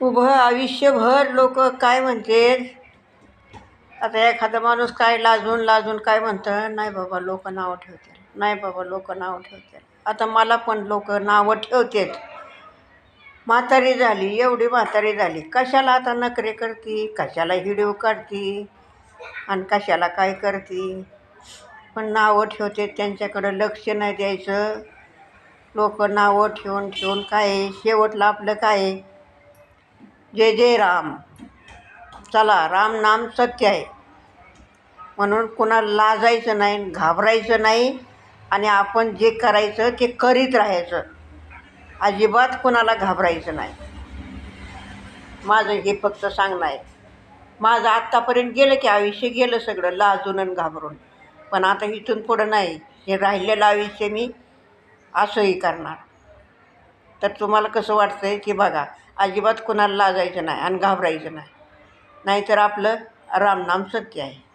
उभं आयुष्यभर लोक काय म्हणते आता एखादा माणूस काय लाजून लाजून काय म्हणतं? नाही बाबा लोक नावं ठेवतील. नाही बाबा लोक नावं ठेवतील. आता मला पण लोक नावं ठेवतात. म्हातारी झाली एवढी म्हातारी झाली. कशाला आता नखरे करती? कशाला हिडिओ काढती? आणि कशाला काय करती? पण नावं ठेवते त्यांच्याकडं लक्ष नाही द्यायचं. लोक नावं ठेवून ठेवून काय आहे? आपलं काय आहे? जय जय राम. चला राम नाम सत्य आहे. म्हणून कुणाला लाजायचं नाही घाबरायचं नाही आणि आपण जे करायचं ते करीत राहायचं. अजिबात कुणाला घाबरायचं नाही. माझं हे फक्त सांगणं आहे. माझं आत्तापर्यंत गेलं की आयुष्य गेलं सगळं लाजून आणि घाबरून. पण आता इथून पुढं नाही. हे राहिलेलं आयुष्य मी असंही करणार. तर तुम्हाला कसं वाटतं आहे की बघा अजिबात कुणाला लाजायचं नाही आणि घाबरायचं नाही. नाहीतर आपलं रामनाम सत्य आहे.